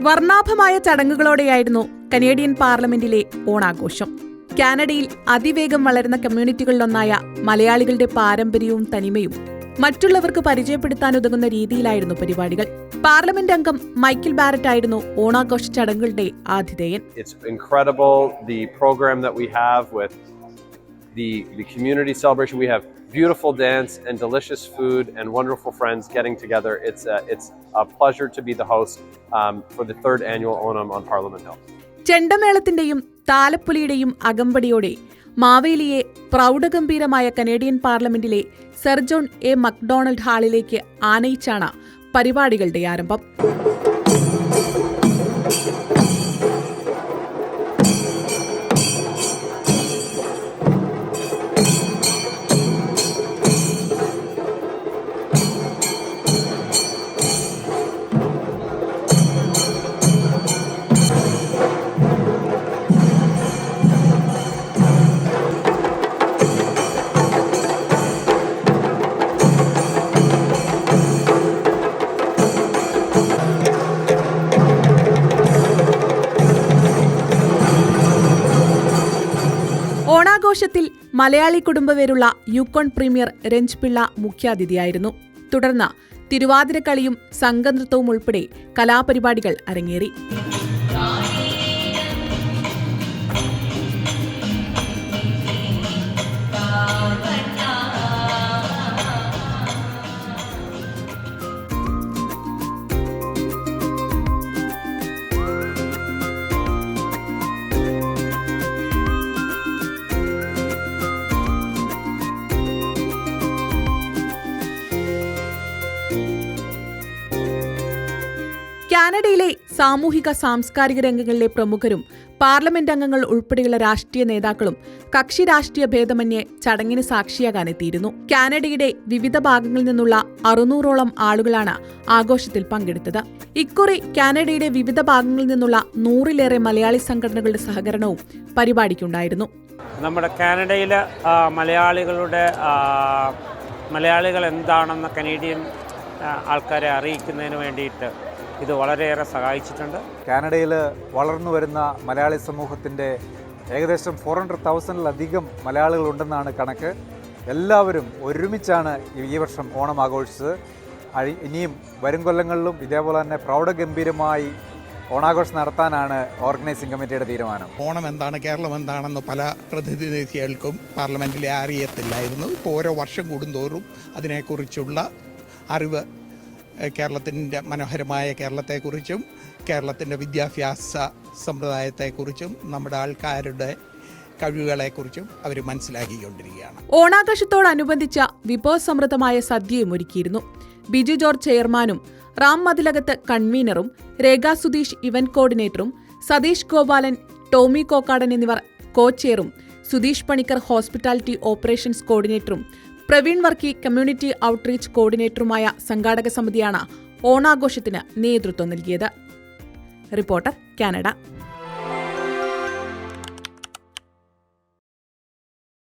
വർണാഭമായ ചടങ്ങുകളോടെയായിരുന്നു Canadian പാർലമെന്റിലെ ഓണാഘോഷം. കാനഡയിൽ അതിവേഗം വളരുന്ന കമ്മ്യൂണിറ്റികളിലൊന്നായ മലയാളികളുടെ പാരമ്പര്യവും തനിമയും മറ്റുള്ളവർക്ക് പരിചയപ്പെടുത്താനുതകുന്ന രീതിയിലായിരുന്നു പരിപാടികൾ. പാർലമെന്റ് അംഗം മൈക്കിൾ ബാരറ്റ് ആയിരുന്നു ഓണാഘോഷ ചടങ്ങുകളുടെ ആതിഥേയൻ. The the community celebration. We have beautiful dance and delicious food and wonderful friends getting together. It's a, it's a pleasure to be the host um, for the third annual Onam on Parliament Hill. ചെണ്ടമേളത്തിന്റെയും താലപ്പൊലിയുടെയും അകമ്പടിയോടെ മാവേലിയെ പ്രൗഢഗംഭീരമായ Canadian പാർലമെന്റിലെ sir John A Macdonald ഹാളിലേക്ക് ആനയിച്ചാണ് പരിപാടികളുടെ ആരംഭം ഓണാഘോഷത്തിൽ മലയാളി കുടുംബവേരുള്ള യുക്കോൺ പ്രീമിയർ രഞ്ജ് പിള്ള മുഖ്യാതിഥിയായിരുന്നു. തുടർന്ന് തിരുവാതിരക്കളിയും സംഘനൃത്തവും ഉൾപ്പെടെ കലാപരിപാടികൾ അരങ്ങേറി. കാനഡയിലെ സാമൂഹിക സാംസ്കാരിക രംഗങ്ങളിലെ പ്രമുഖരും പാർലമെന്റ് അംഗങ്ങൾ ഉൾപ്പെടെയുള്ള രാഷ്ട്രീയ നേതാക്കളും കക്ഷി രാഷ്ട്രീയ ഭേദമന്യേ ചടങ്ങിന് സാക്ഷിയാകാനെത്തിയിരുന്നു. കാനഡയുടെ വിവിധ ഭാഗങ്ങളിൽ നിന്നുള്ള അറുന്നൂറോളം ആളുകളാണ് ആഘോഷത്തിൽ പങ്കെടുത്തത്. ഇക്കുറി കാനഡയുടെ വിവിധ ഭാഗങ്ങളിൽ നിന്നുള്ള നൂറിലേറെ മലയാളി സംഘടനകളുടെ സഹകരണവും പരിപാടിക്കുണ്ടായിരുന്നു. നമ്മുടെ കാനഡയിലെ മലയാളികളുടെ മലയാളികൾ എന്താണെന്ന് കനേഡിയൻ ആൾക്കാരെ അറിയിക്കുന്നതിന് വേണ്ടിയിട്ട് ഇത് വളരെയേറെ സഹായിച്ചിട്ടുണ്ട്. കാനഡയിൽ വളർന്നു വരുന്ന മലയാളി സമൂഹത്തിന്റെ ഏകദേശം ഫോർ ഹൺഡ്രഡ് തൗസൻഡിലധികം മലയാളികളുണ്ടെന്നാണ് കണക്ക്. എല്ലാവരും ഒരുമിച്ചാണ് ഈ- വർഷം ഓണം ആഘോഷിച്ചത്. അഴി- ഇനിയും വരും കൊല്ലങ്ങളിലും ഇതേപോലെ തന്നെ പ്രൗഢഗംഭീരമായി ഓണാഘോഷം നടത്താനാണ് ഓർഗനൈസിംഗ് കമ്മിറ്റിയുടെ തീരുമാനം. ഓണം എന്താണ് കേരളം എന്താണെന്ന് പല പ്രതിനിധികൾക്കും പാർലമെന്റിലെ അറിയത്തില്ലായിരുന്നു. ഇപ്പോൾ ഓരോ വർഷം കൂടുന്തോറും അതിനെക്കുറിച്ചുള്ള അറിവ് കേരളത്തിന്റെ മനോഹരമായ കേരളത്തെക്കുറിച്ചും കേരളത്തിന്റെ വിദ്യാഭ്യാസ സമ്പ്രദായത്തെക്കുറിച്ചും നമ്മുടെ ആൾക്കാരുടെ കഴിവുകളെക്കുറിച്ചും അവർ മനസ്സിലാക്കിക്കൊണ്ടിരിക്കുകയാണ്. ഓണാഘോഷത്തോടനുബന്ധിച്ച വിഭവസമൃദ്ധമായ സദ്യയും ഒരുക്കിയിരുന്നു. ബിജു ജോർജ് ചെയർമാനും റാം മതിലകത്ത് കൺവീനറും രേഖ സുധീഷ് ഇവന്റ് കോർഡിനേറ്ററും സതീഷ് ഗോപാലൻ ടോമി കോക്കാടൻ എന്നിവർ കോ ചെയറും സുധീഷ് പണിക്കർ ഹോസ്പിറ്റാലിറ്റി ഓപ്പറേഷൻസ് കോർഡിനേറ്ററും പ്രവീൺ വർക്കി കമ്മ്യൂണിറ്റി ഔട്ട്റീച്ച് കോർഡിനേറ്ററുമായ സംഘാടക സമിതിയാണ് ഓണാഘോഷത്തിന് നേതൃത്വം നൽകിയത്. Reporter Canada.